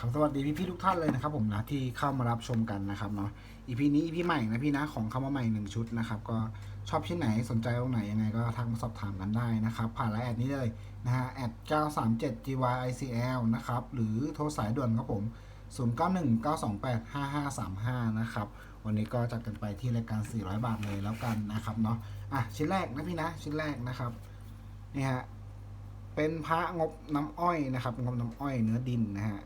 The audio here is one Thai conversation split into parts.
ครับสวัสดีพี่พี่ทุกท่านเลยนะครับผมนะที่เข้ามารับชมกันนะครับเนาะอีพีนี้อีพีใหม่นะพี่นะของคำว่าใหม่หนึ่งชุดนะครับก็ชอบชิ้นไหนสนใจตรงไหนยังไงก็ทักมาสอบถามกันได้นะครับผ่านไลน์แอดนี้เลยนะฮะแอด937 gyicl นะครับหรือโทรสายด่วนครับผม 0919285535 นะครับวันนี้ก็จัดกันไปที่รายการ 400 บาทเลยแล้วกันนะครับเนาะอะชิ้นแรกนะพี่นะชิ้นแรกนะครับนี่ฮะเป็นพระงบน้ำอ้อยนะครับงบน้ำอ้อยเนื้อดินนะฮะ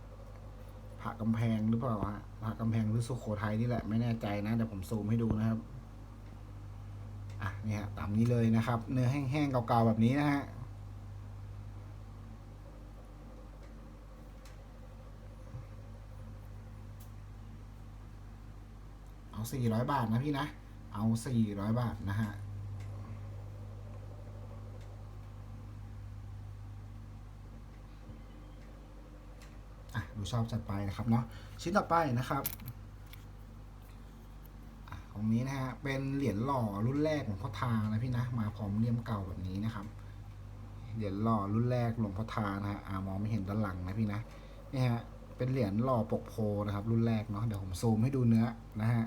พระกำแพงหรือเปล่าฮะพระกำแพงหรือสุโขทัยนี่แหละไม่แน่ใจนะเดี๋ยวผมซูมให้ดูนะครับอะนี่ฮะตามนี้เลยนะครับ เนื้อแห้งๆเก่าๆแบบนี้นะฮะเอาสี่ร้อยบาทนะพี่นะ เอาสี่ร้อยบาทนะฮะ ดูชอบจัดไปนะครับเนาะชิ้นต่อไปนะครับของนี้นะฮะเป็นเหรียญหล่อรุ่นแรกของพ่อทานะพี่นะมาพร้อมเลี่ยมเก่าแบบนี้นะครับเหรียญหล่อรุ่นแรกหลวงพ่อทานะฮะอ่ามองไม่เห็นด้านหลังนะพี่นะนี่ฮะเป็นเหรียญหล่อปกโพนะครับ รุ่นแรกเนาะเดี๋ยวผมซูมให้ดูเนื้อนะฮะ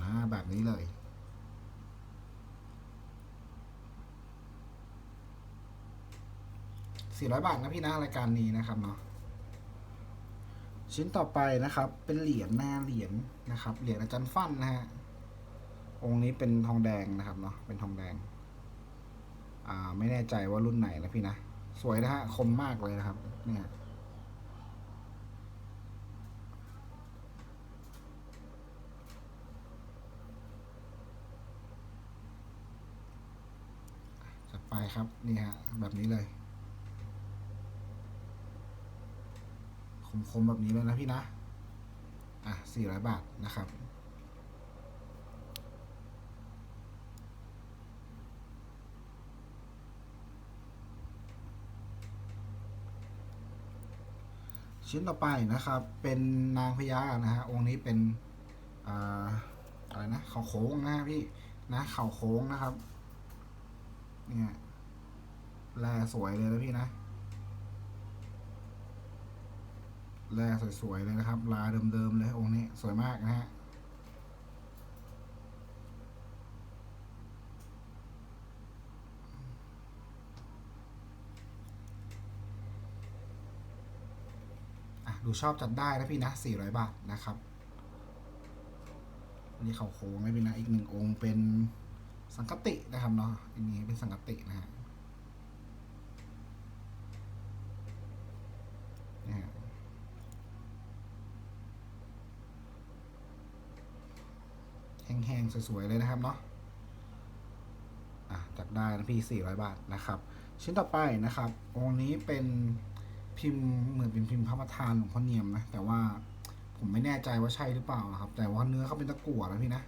อ่าแบบนี้เลย 400 บาทนะพี่นะรายการนี้นะครับเนาะชิ้นต่อไปนะครับ เป็นเหรียญหน้าเหรียญนะครับ เหรียญอาจารย์ฟันนะฮะองค์นี้เป็นทองแดงนะครับเนาะเป็นทองแดง อ่า ไม่แน่ใจว่ารุ่นไหนนะพี่นะสวยนะฮะคมมากเลยนะครับ เนี่ยไปครับ นี่ฮะ แบบนี้เลย คมๆแบบนี้เลยนะพี่นะ อะสี่ร้อยบาทนะครับ ชิ้นต่อไปนะครับ เป็นนางพญานะฮะองค์นี้เป็นอ่าอะไรนะเขาโค้งนะพี่นะเข่าโค้งนะครับ เนี่ยแลสวยเลยนะพี่นะ แร่สวยๆเลยนะครับ ลาเดิมๆเลยองค์นี้สวยมากนะฮะดูชอบจัดได้นะพี่นะ 400 บาทนะครับอันนี้เขาโค้งนะพี่นะ อีกหนึ่งองค์เป็นสังกตินะครับเนาะอันนี้เป็นสังกตินะฮะนี่ฮะ แห้งๆสวยๆเลยนะครับเนาะอะจัดได้นะพี่ 400 บาทนะครับ ชิ้นต่อไปนะครับองค์นี้เป็นพิมพ์เหมือนเป็นพิมพ์พระประธานหลวงพ่อเนียมนะแต่ว่าผมไม่แน่ใจว่าใช่หรือเปล่านะครับ แต่ว่าเนื้อเขาเป็นตะกั่วนะพี่นะ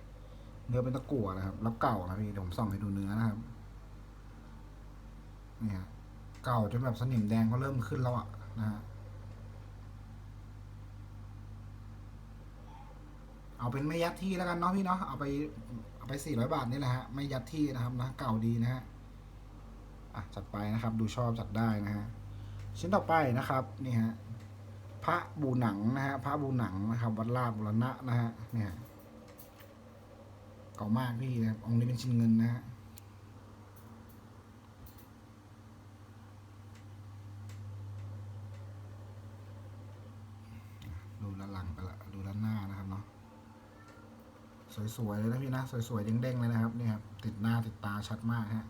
เนื้อเป็นตะกั่วนะครับแล้วเก่านะพี่เดี๋ยวผมส่องให้ดูเนื้อนะครับเนี่ยเก่าจนแบบสนิมแดงเขาเริ่มขึ้นแล้วอะนะฮะ เอาเป็นไม่ยัดที่แล้วกันเนาะพี่เนาะเอาไปเอาไปสี่ร้อยบาทนี่แหละฮะไม่ยัดที่นะครับนะเก่าดีนะฮะอะจัดไปนะครับ ดูชอบจัดได้นะฮะชิ้นต่อไปนะครับนี่ฮะพระบูหนังนะฮะพระบูหนังนะครับ วัดลาบุรณะนะฮะเนี่ยเก่ามากพี่นะครับองค์นี้เป็นชิ้นเงินนะฮะดูด้านหลังไปละดูด้านหน้านะครับ สวยๆเลยนะพี่นะ สวยๆเด้งๆเลยนะครับนี่ครับติดหน้าติดตาชัดมากฮะ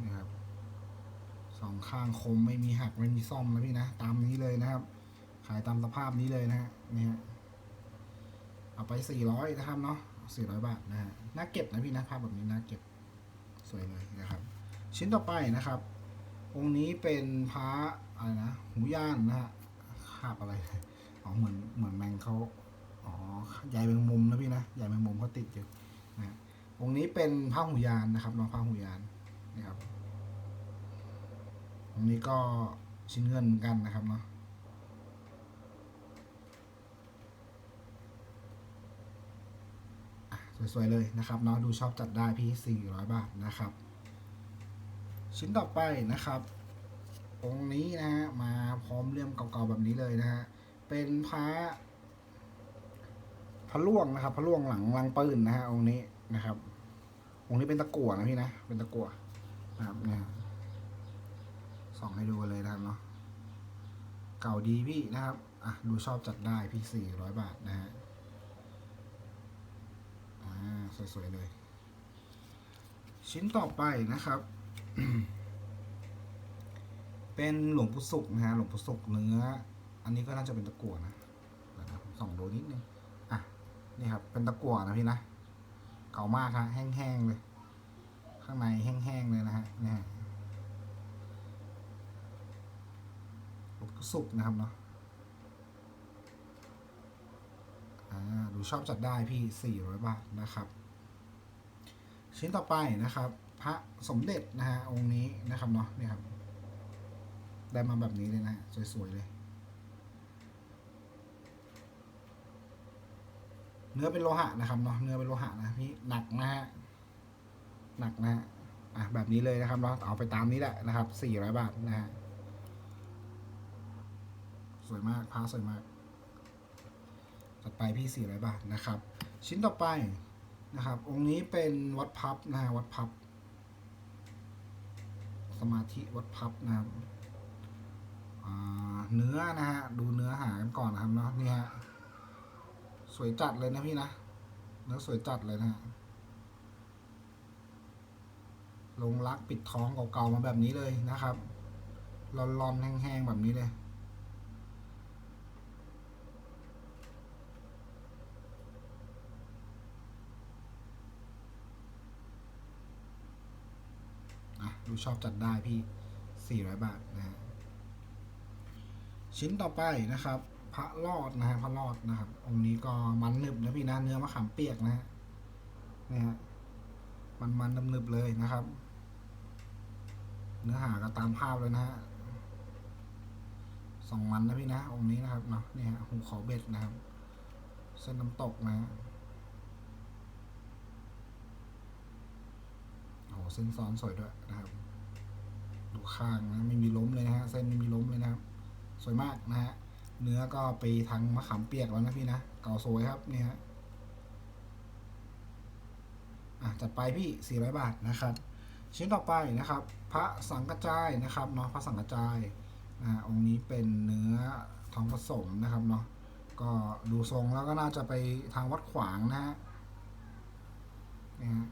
นี่ครับสองข้างคมไม่มีหักไม่มีซ่อมนะพี่นะ ตามนี้เลยนะครับ ขายตามสภาพนี้เลยนะฮะนี่ฮะเอาไปสี่ร้อยนะครับเนาะสี่ร้อยบาทนะฮะน่าเก็บนะพี่นะภาพแบบนี้น่าเก็บสวยเลยนะครับ ชิ้นต่อไปนะครับ องค์นี้เป็นพระอะไรนะหูย่านนะฮะคาบอะไร อ๋อเหมือนเหมือนแมงเขาอ๋อใหญ่เป็นมุมนะพี่นะใหญ่เป็นมุมเขาติดอยู่นะองค์นี้เป็นผ้าหูยานนะครับน้องผ้าหูยานนะครับองนี้ก็ชิ้นเงินเหมือนกันนะครับเนาะสวยๆเลยนะครับเนาะดูชอบจัดได้พี่ 400 บาทนะครับ ชิ้นต่อไปนะครับ องค์นี้นะฮะมาพร้อมเลี่ยมเก่าๆแบบนี้เลยนะฮะ เป็นพระพระล่วงนะครับ พระล่วงหลังลังปืนนะฮะองค์นี้นะครับ องค์นี้เป็นตะกั่วนะพี่นะ เป็นตะกั่วนะครับเนี่ยส่องให้ดูเลยนะครับเนาะเก่าดีพี่นะครับอะดูชอบจัดได้พี่400บาทนะฮะอ่าสวยๆเลย ชิ้นต่อไปนะครับ เป็นหลวงปู่ศุกร์นะฮะหลวงปู่ศุกร์เนื้อ นนี้ก็น่าจะเป็นตะกั่วนะนะผมส่องดูนิดนึงอะนี่ครับ เป็นตะกั่วนะพี่นะเก่ามากฮะแห้งๆเลย ข้างในแห้งๆเลยนะฮะเนี่ยหลวงปู่ศุกนะครับเนาะอ่าดูชอบจัดได้พี่ 400 บาทนะครับ ชิ้นต่อไปนะครับ พระสมเด็จนะฮะองค์นี้นะครับเนาะนี่ครับ ได้มาแบบนี้เลยนะ สวยๆเลย เนื้อเป็นโลหะนะครับเนาะเนื้อเป็นโลหะนะพี่หนักนะฮะหนักนะฮะอะแบบนี้เลยนะครับเนาะเอาไปตามนี้แหละนะครับสี่ร้อยบาทนะฮะสวยมากพาสวยมากจัดไปพี่สี่ร้อยบาทนะครับ ชิ้นต่อไปนะครับ องค์นี้เป็นวัดพับนะฮะวัดพับ สมาธิวัดพับนะครับเนื้อนะฮะดูเนื้อหากันก่อนนะครับเนาะนี่ฮะ วยจัดเลยนะพี่นะเนื้อสวยจัดเลยนะลงรักปิดท้องเก่าๆมาแบบนี้เลยนะครับร้อนๆแห้งๆแบบนี้เลยดูชอบจัดได้พี่ 400 บาทนะฮะชิ้นต่อไปนะครับ พระรอดนะฮะพระรอดนะครับ องค์นี้ก็มันหนึบนะพี่นะเนื้อมะขามเปียกนะฮะเนี่ยฮะมันมันๆหนึบเลยนะครับ เนื้อหาก็ตามภาพเลยนะฮะสองวันนะพี่นะองค์นี้นะครับเนาะนี่ฮะหูเขาเบ็ดนะครับเส้นน้ำตกนะฮะโอ้โหเส้นซ้อนสวยด้วยนะครับ ดูข้างนะไม่มีล้มเลยนะฮะเส้นไม่มีล้มเลยนะครับ สวยมากนะฮะ เนื้อก็ไปทางมะขามเปียกแล้วนะพี่นะ เก่าสวยครับนี่ฮะอะจัดไปพี่400บาทนะครับ ชิ้นต่อไปนะครับ พระสังกจายนะครับเนาะพระสังกจายนะองค์นี้เป็นเนื้อทองผสมนะครับเนาะก็ดูทรงแล้วก็น่าจะไปทางวัดขวางนะฮะนี่ฮะ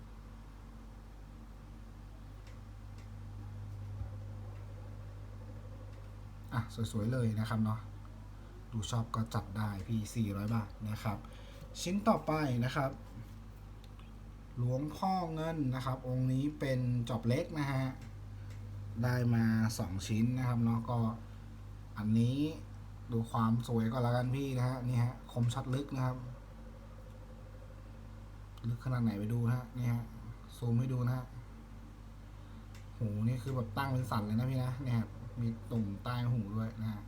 อะ สวย ๆ เลยนะครับเนาะ ดูชอบก็จัดได้พี่400 บาทนะครับ ชิ้นต่อไปนะครับ หลวงพ่อเงินนะครับ องค์นี้เป็นจอบเล็กนะฮะได้มา 2 ชิ้นนะครับเนาะก็อันนี้ดูความสวยก็แล้วกันพี่นะฮะนี่ฮะคมชัดลึกนะครับ ลึกขนาดไหนไปดูนะฮะนี่ฮะซูมให้ดูนะฮะหูนี่คือแบบตั้งเป็นสันเลยนะพี่นะเนี่ยมีตุ่มใต้หูด้วยนะฮะ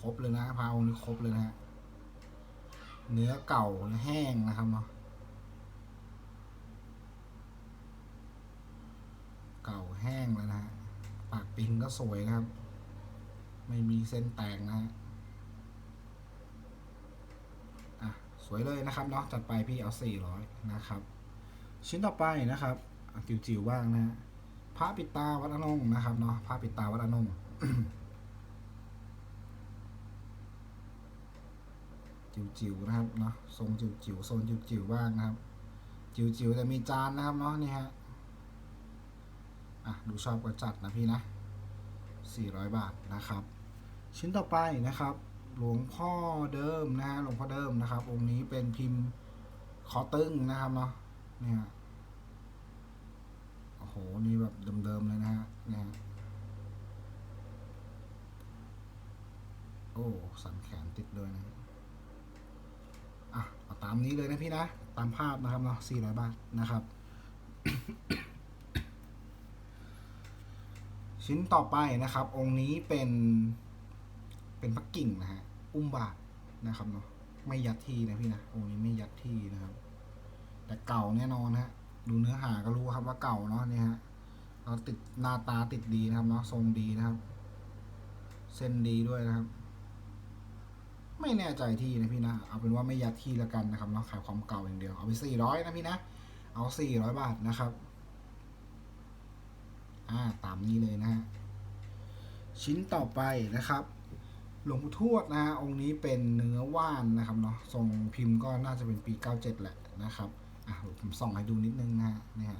ครบเลยนะพาองค์นี้ครบเลยนะฮะเนื้อเก่าแห้งนะครับเนาะเก่าแห้งเลยนะฮะปากปิงก็สวยนะครับ ไม่มีเส้นแตกนะฮะอะสวยเลยนะครับเนาะจัดไปพี่เอาสี่ร้อยนะครับ ชิ้นต่อไปนะครับจิ๋วๆบ้างนะฮะพระปิดตาวัดอนงนะครับเนาะพระปิดตาวัดอนง จิ๋วๆนะครับเนาะทรงจิ๋วๆโซนจิ๋วๆบ้างนะครับ จิ๋วๆแต่มีจานนะครับเนาะนี่ฮะอะดูชอบก็จัดนะพี่นะ 400 บาทนะครับ ชิ้นต่อไปนะครับ หลวงพ่อเดิมนะฮะหลวงพ่อเดิมนะครับองค์นี้เป็นพิมพ์คอตึงนะครับเนาะเนี่ยโอ้โหนี่แบบเดิมๆเลยนะฮะเนี่ยโอ้ สันแขนติดด้วยนะ ตามนี้เลยนะพี่นะ ตามภาพนะครับเนาะ400บาทนะครับ ชิ้นต่อไปนะครับ องค์นี้เป็นเป็นปักกิ่งนะฮะ อุ้มบาทนะครับเนาะ ไม่ยัดที่นะพี่นะ องค์นี้ไม่ยัดที่นะครับแแต่เก่าแน่นอนฮะ ดูเนื้อหาก็รู้ครับว่าเก่าเนาะเนี่ยฮะเราติดหน้าตาติดดีนะครับเนาะ ทรงดีนะครับ เส้นดีด้วยนะครับ ไม่แน่ใจที่นะพี่นะ เอาเป็นว่าไม่ยัดที่ละกันนะครับเนาะขายความเก่าอย่างเดียว เอาไปสี่ร้อยนะพี่นะ เอาสี่ร้อยบาทนะครับ อ่า ตามนี้เลยนะฮะ ชิ้นต่อไปนะครับ หลวงปู่ทวดนะฮะ องค์นี้เป็นเนื้อว่านนะครับเนาะ ทรงพิมพ์ก็น่าจะเป็นปี 97 แหละนะครับ อะผมส่องให้ดูนิดนึงนะฮะเนี่ย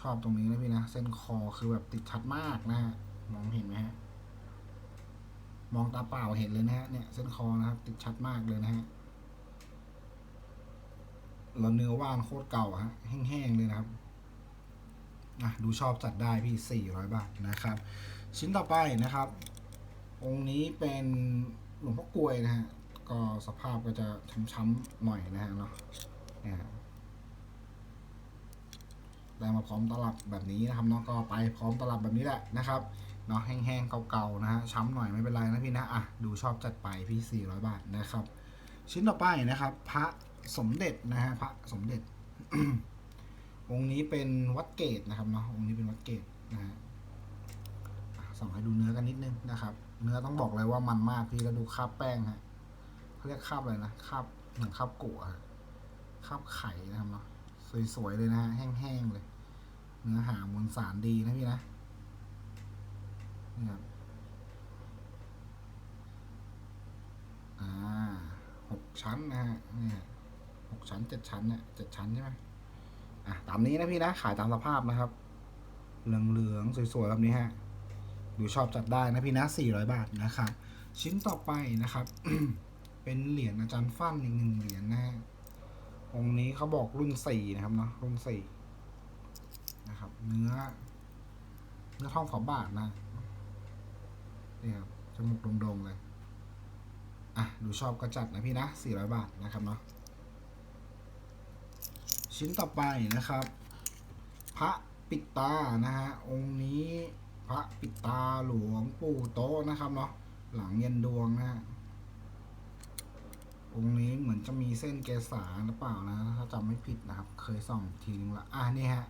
ชอบตรงนี้นะพี่นะ เส้นคอคือแบบติดชัดมากนะฮะ มองเห็นไหมฮะ มองตาเปล่าเห็นเลยนะฮะเนี่ยเส้นคอนะครับ ติดชัดมากเลยนะฮะแล้วเนื้อว่านโคตรเก่าฮะแห้งๆเลยนะครับอะดูชอบจัดได้พี่400บาทนะครับ ชิ้นต่อไปนะครับ องค์นี้เป็นหลวงพ่อกลวยนะฮะก็สภาพก็จะช้ำๆหน่อยนะฮะเนาะเนี่ยได้มาพร้อมตลับแบบนี้นะครับเนาะก็ไปพร้อมตลับแบบนี้แหละนะครับ เนาะแห้งๆเก่าๆนะฮะช้ำหน่อยไม่เป็นไรนะพี่นะอะดูชอบจัดไปพี่ 400 บาทนะครับ ชิ้นต่อไปนะครับ พระสมเด็จนะฮะพระสมเด็จ องค์นี้เป็นวัดเกตนะครับเนาะองค์นี้เป็นวัดเกตนะฮะส่องให้ดูเนื้อกันนิดนึงนะครับ เนื้อต้องบอกเลยว่ามันมากพี่แล้วดูคราบแป้งฮะเขาเรียกคราบอะไรนะคราบเหมือนคราบกุอะคราบไข่นะครับเนาะสวยๆเลยนะฮะแห้งๆเลย เนื้อหามวลสารดีนะพี่นะ นี่ครับอ่าหกชั้นนะฮะเนี่ยหกชั้นเจ็ดชั้นเนี่ยเจ็ดชั้นใช่ไหมอะตามนี้นะพี่นะ ขายตามสภาพนะครับ เหลืองๆสวยๆแบบนี้ฮะดูชอบจัดได้นะพี่นะ400บาทนะครับ ชิ้นต่อไปนะครับ เป็นเหรียญอาจารย์ฟั่นอีกหนึ่งเหรียญนะฮะองค์นี้เขาบอกรุ่นสี่นะครับเนาะรุ่นสี่นะครับ เนื้อ เนื้อทองฝาบาทนะ นี่ครับจมูกโด่งๆเลย อะ ดูชอบก็จัดนะพี่นะ 400 บาทนะครับเนาะ ชิ้นต่อไปนะครับ พระปิดตา นะฮะ องค์นี้พระปิดตาหลวงปู่โตนะครับเนาะ หลังเย็นดวงนะฮะ องค์นี้เหมือนจะมีเส้นเกษาหรือเปล่านะ ถ้าจำไม่ผิดนะครับ เคยส่องทีนึงละ อะนี่ฮะ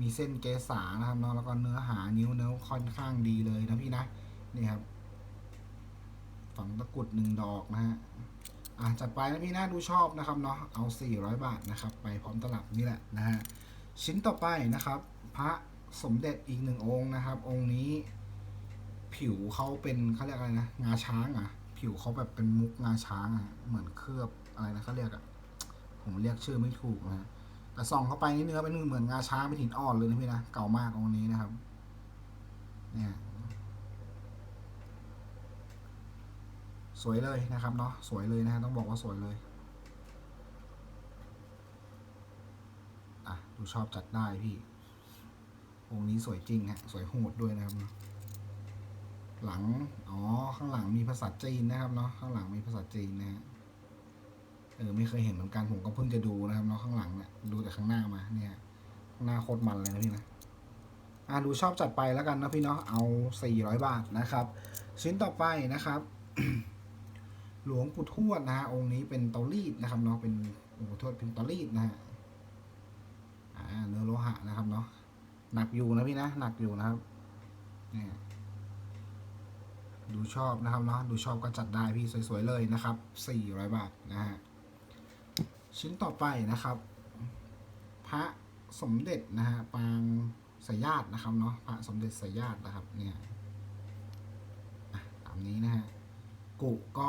มีเส้นเกษานะครับเนาะ แล้วก็เนื้อหานิ้วเนื้อค่อนข้างดีเลยนะพี่นะ นี่ครับ ฝังตะกุดหนึ่งดอกนะฮะอะจัดไปนะพี่นะดูชอบนะครับเนาะเอา 400 บาทนะครับ ไปพร้อมตลับนี่แหละนะฮะชิ้นต่อไปนะครับ พระสมเด็จอีกหนึ่งองค์นะครับ องค์นี้ผิวเขาเป็นเขาเรียกอะไรนะงาช้างอะ ผิวเขาแบบเป็นมุกงาช้างอะเหมือนเคลือบอะไรนะเขาเรียกอะผมเรียกชื่อไม่ถูกนะฮะแต่ส่องเข้าไปนี่เนื้อเป็นเหมือนงาช้างเป็นหินอ่อนเลยนะพี่นะเก่ามากองค์นี้นะครับ เนี่ย สวยเลยนะครับเนาะสวยเลยนะฮะต้องบอกว่าสวยเลยอะดูชอบจัดได้พี่องค์นี้สวยจริงฮะสวยโหดด้วยนะครับ หลังอ๋อข้างหลังมีภาษาจีนนะครับเนาะข้างหลังมีภาษาจีนนะฮะเออไม่เคยเห็นเหมือนกันผมก็เพิ่งจะดูนะครับเนาะข้างหลังเนี่ยดูแต่ข้างหน้ามาเนี่ยข้างหน้าโคตรมันเลยนะพี่นะอะดูชอบจัดไปแล้วกันนะพี่เนาะเอา 400 บาทนะครับ ชิ้นต่อไปนะครับ หลวงปู่ทวดนะฮะองค์นี้เป็นเตารีดนะครับเนาะเป็นหลวงปู่ทวดเป็นเตารีดนะฮะอ่าเนื้อโลหะนะครับเนาะหนักอยู่นะพี่นะหนักอยู่นะครับเนี่ยดูชอบนะครับเนาะดูชอบก็จัดได้พี่สวยๆเลยนะครับ400บาทนะฮะชิ้นต่อไปนะครับ พระสมเด็จนะฮะปางสายาตนะครับเนาะพระสมเด็จสายาตนะครับเนี่ยอะตามนี้นะฮะ กุก็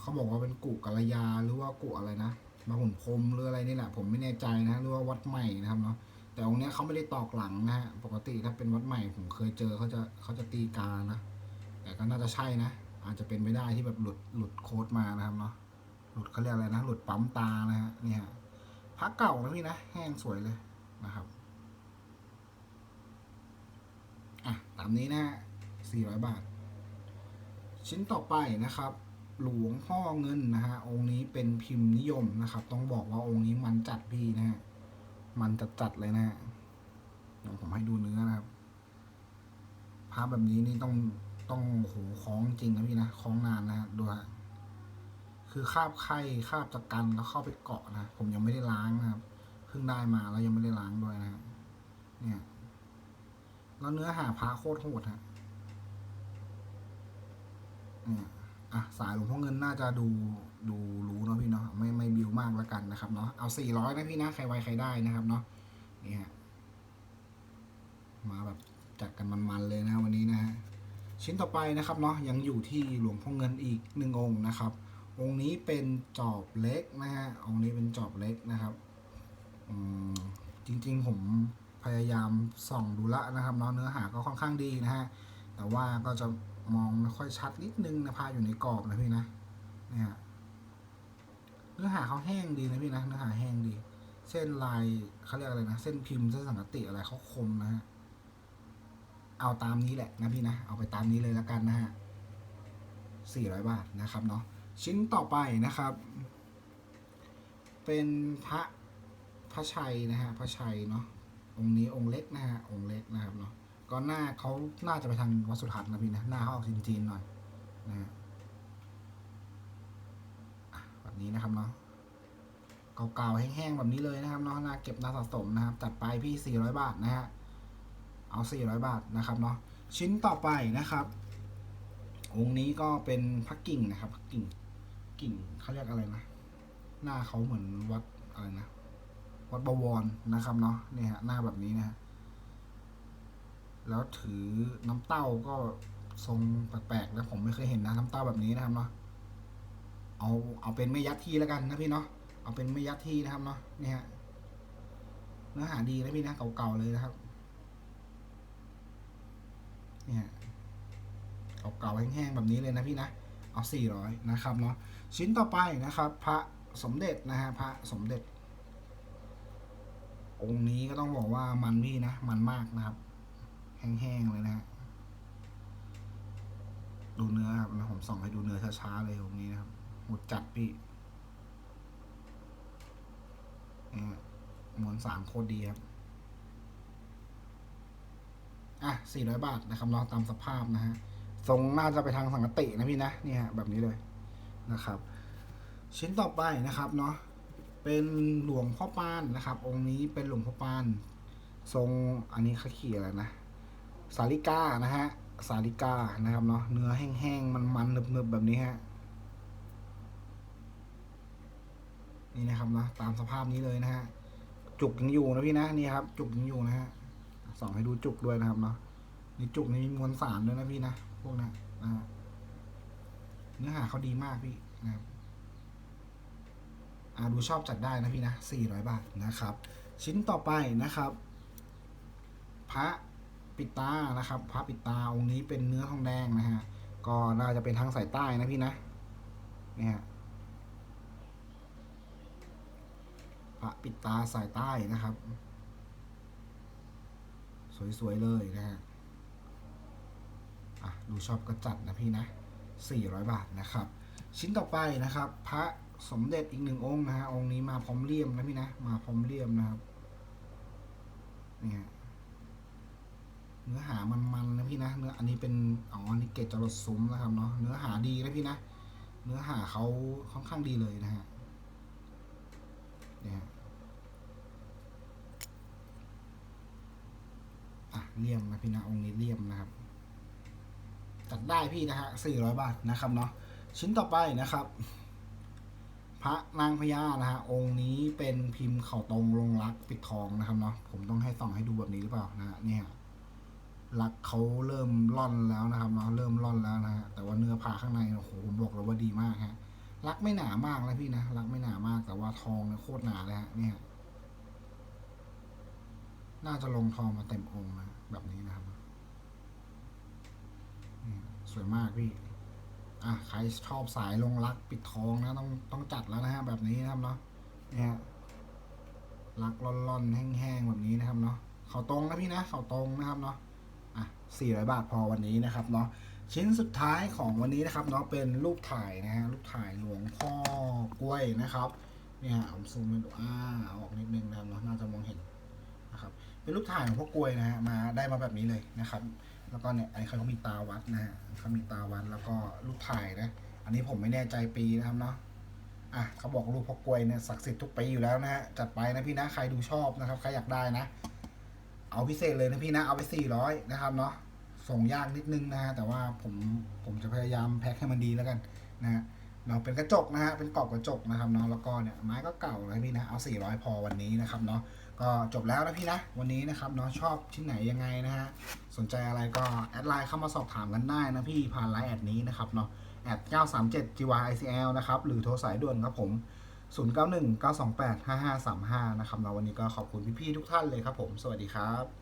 เขาบอกว่าเป็นกุกัลยาหรือว่ากุอะไรนะมาหุ่นพรมหรืออะไรนี่แหละ ผมไม่แน่ใจนะหรือว่าวัดใหม่นะครับเนาะแต่องค์นี้เขาไม่ได้ตอกหลังนะฮะปกติถ้าเป็นวัดใหม่ผมเคยเจอเขาจะเขาจะตีกานะ แต่ก็น่าจะใช่นะ อาจจะเป็นไปได้ที่แบบหลุดหลุดโค้ดมานะครับเนาะหลุดเขาเรียกอะไรนะ หลุดปั๊มตานะฮะนี่ยพระเก่านะพี่นะแห้งสวยเลยนะครับอะตามนี้นะฮะ400บาท ชิ้นต่อไปนะครับหลวงพ่อเงินนะฮะองค์นี้เป็นพิมพ์นิยมนะครับ ต้องบอกว่าองค์นี้มันจัดพี่นะฮะมันจัดจัดเลยนะฮะเดี๋ยวผมให้ดูเนื้อนะครับภาพแบบนี้นี่ต้องต้องโหคล้องจริงนะพี่นะคล้องนานนะฮะดูฮะคือคาบไข่คาบตะกันแล้วเข้าไปเกาะนะผมยังไม่ได้ล้างนะครับเพิ่งได้มาแล้วยังไม่ได้ล้างด้วยนะฮะเนี่ยแล้วเนื้อหาพระโคตรโหดฮะ เนี่ยอะสายหลวงพ่อเงินน่าจะดูดูรู้เนาะพี่เนาะไม่ไม่บิวมากแล้วกันนะครับเนาะเอาสี่ร้อยนะพี่นะใครไวใครได้นะครับเนาะนี่ฮะมาแบบจัดกันมันๆเลยนะวันนี้นะฮะชิ้นต่อไปนะครับเนาะยังอยู่ที่หลวงพ่อเงินอีกหนึ่งองค์นะครับ องค์นี้เป็นจอบเล็กนะฮะองค์นี้เป็นจอบเล็กนะครับอืมจริงๆผมพยายามส่องดูละนะครับเนาะเนื้อหาก็ค่อนข้างดีนะฮะแต่ว่าก็จะ มองไม่ค่อยชัดนิดนึงนะพาอยู่ในกรอบนะพี่นะเนี่ยเนื้อหาเขาแห้งดีนะพี่นะเนื้อหาแห้งดี เส้นลายเขาเรียกอะไรนะเส้นพิมพ์เส้นสังกติอะไรเขาคมนะฮะเอาตามนี้แหละนะพี่นะเอาไปตามนี้เลยแล้วกันนะฮะสี่ร้อยบาทนะครับเนาะชิ้นต่อไปนะครับ เป็นพระพระชัยนะฮะพระชัยเนาะองค์นี้องค์เล็กนะฮะองค์เล็กนะครับเนาะ ก็หน้าเขาน่าจะไปทางวัดสุทัศน์นะพี่นะหน้าเขาออกจีนๆหน่อยนะฮะแบบนี้นะครับเนาะเก่าๆแห้งๆแบบนี้เลยนะครับเนาะหน่าเก็บน่าสะสมนะครับจัดไปพี่ 400 บาทนะฮะเอา 400 บาทนะครับเนาะชิ้นต่อไปนะครับองค์นี้ก็เป็นพระกิ่งนะครับพระกิ่งกิ่งเขาเรียกอะไรนะ หน้าเขาเหมือนวัดอะไรนะวัดบวรนะครับเนาะเนี่ยฮะหน้าแบบนี้นะฮะ แล้วถือน้ำเต้าก็ทรงแปลกๆแล้วผมไม่เคยเห็นนะน้ำเต้าแบบนี้นะครับเนาะเอาเอาเป็นไม่ยัดที่แล้วกันนะพี่เนาะเอาเป็นไม่ยัดที่นะครับเนาะเนี่ยฮะเนื้อหาดีนะพี่นะเก่าๆเลยนะครับ เนี่ยเก่าๆแห้งๆแบบนี้เลยนะพี่นะเอา400นะครับเนาะชิ้นต่อไปนะครับ พระสมเด็จนะฮะพระสมเด็จ องค์นี้ก็ต้องบอกว่ามันพี่นะ มันมากนะครับ แห้งๆเลยนะฮะดูเนื้อครับนะผมส่องให้ดูเนื้อช้าๆเลยองนี้นะครับหมดจัดพี่เนี่มวลสามโคตรดีครับ อะ400บาทนะครับเนาะตามสภาพนะฮะทรงน่าจะไปทางสังกตินะพี่นะนี่ฮะแบบนี้เลยนะครับ ชิ้นต่อไปนะครับเนาะเป็นหลวงพ่อปานนะครับ องค์นี้เป็นหลวงพ่อปาน ทรงอันนี้เขาเขียนอะไรนะ สาลิกานะฮะ สาลิกานะครับเนาะ เนื้อแห้งๆ มันๆหนึบๆ แบบนี้ฮะ นี่นะครับเนาะตามสภาพนี้เลยนะฮะ จุกยังอยู่นะพี่นะ นี่ครับ จุกยังอยู่นะฮะ ส่องให้ดูจุกด้วยนะครับเนาะนี่จุกนี่มีมวลสารด้วยนะพี่นะ พวกนี้นะฮะเนื้อหาเขาดีมากพี่นะครับอ่าดูชอบจัดได้นะพี่นะ400 บาทนะครับ ชิ้นต่อไปนะครับ พระ ปิดตานะครับพระปิดตาองค์นี้เป็นเนื้อทองแดงนะฮะก็น่าจะเป็นทางสายใต้นะพี่นะเนี่ยพระปิดตาสายใต้นะครับ สวยๆเลยนะฮะอะดูชอบก็จัดนะพี่นะ 400 บาทนะครับ ชิ้นต่อไปนะครับ พระสมเด็จอีกหนึ่งองค์นะฮะองค์นี้มาพร้อมเลี่ยมนะพี่นะมาพร้อมเลี่ยมนะครับเนี่ย เนื้อหามันๆนะพี่นะเนื้ออันนี้เป็นอ๋ออันนี้เกจจรดซุ้มนะครับเนาะเนื้อหาดีนะพี่นะ เนื้อหาเขาค่อนข้างดีเลยนะฮะเนี่ยอะเลี่ยมนะพี่นะองค์นี้เลี่ยมนะครับจัดได้พี่นะฮะสี่ร้อยบาทนะครับเนาะชิ้นต่อไปนะครับ พระนางพญานะฮะองค์นี้เป็นพิมพ์เข่าตรงลงรักปิดทองนะครับเนาะผมต้องให้ส่องให้ดูแบบนี้หรือเปล่านะเนี่ย รักเขาเริ่มร่อนแล้วนะครับเนาะเริ่มร่อนแล้วนะฮะแต่ว่าเนื้อผ่าข้างในโอ้โหผมบอกเลยว่าดีมากฮะรักไม่หนามากนะพี่นะรักไม่หนามาก แต่ว่าทองเนี่ยโคตรหนาเลยฮะเนี่ยน่าจะลงทองมาเต็มองค์นะแบบนี้นะครับนี่สวยมากพี่อะใครชอบสายลงรักปิดทองนะต้องต้องจัดแล้วนะฮะแบบนี้นะครับเนาะเนี่ยรักร่อนๆแห้งๆแบบนี้นะครับเนาะเขาตรงนะพี่นะเขาตรงนะครับเนาะ อะสี่ร้อยบาทพอวันนี้นะครับเนาะชิ้นสุดท้ายของวันนี้นะครับเนาะเป็นรูปถ่ายนะฮะรูปถ่ายหลวงพ่อกล้วยนะครับเนี่ยผมซูมให้ดูอ่าเอาออกนิดนึงนะครับเนาะน่าจะมองเห็นนะครับเป็นรูปถ่ายของพ่อกล้วยนะฮะมาได้มาแบบนี้เลยนะครับ แล้วก็เนี่ยไอ้เขามีตาวัดนะฮะเขามีตาวัดแล้วก็รูปถ่ายนะอันนี้ผมไม่แน่ใจปีนะครับเนาะอะเขาบอกรูปพ่อกล้วยเนี่ยศักดิ์สิทธิ์ทุกปีอยู่แล้วนะฮะจัดไปนะพี่นะใครดูชอบนะครับใครอยากได้นะ เอาพิเศษเลยนะพี่นะ เอาไปสี่ร้อยนะครับเนาะส่งยากนิดนึงนะฮะแต่ว่าผมผมจะพยายามแพ็คให้มันดีแล้วกันนะฮะเราเป็นกระจกนะฮะเป็นกรอบกระจกนะครับเนาะแล้วก็เนี่ยไม้ก็เก่าเลยพี่นะเอาสี่ร้อยพอวันนี้นะครับเนาะก็จบแล้วนะพี่นะวันนี้นะครับเนาะชอบชิ้นไหนยังไงนะฮะสนใจอะไรก็แอดไลน์เข้ามาสอบถามกันได้นะพี่ผ่านไลน์แอดนี้นะครับเนาะแอด937 GYICL นะครับหรือโทรสายด่วนครับผม 091 928 5535 นะครับแล้ววันนี้ก็ขอบคุณพี่ๆทุกท่านเลยครับผม สวัสดีครับ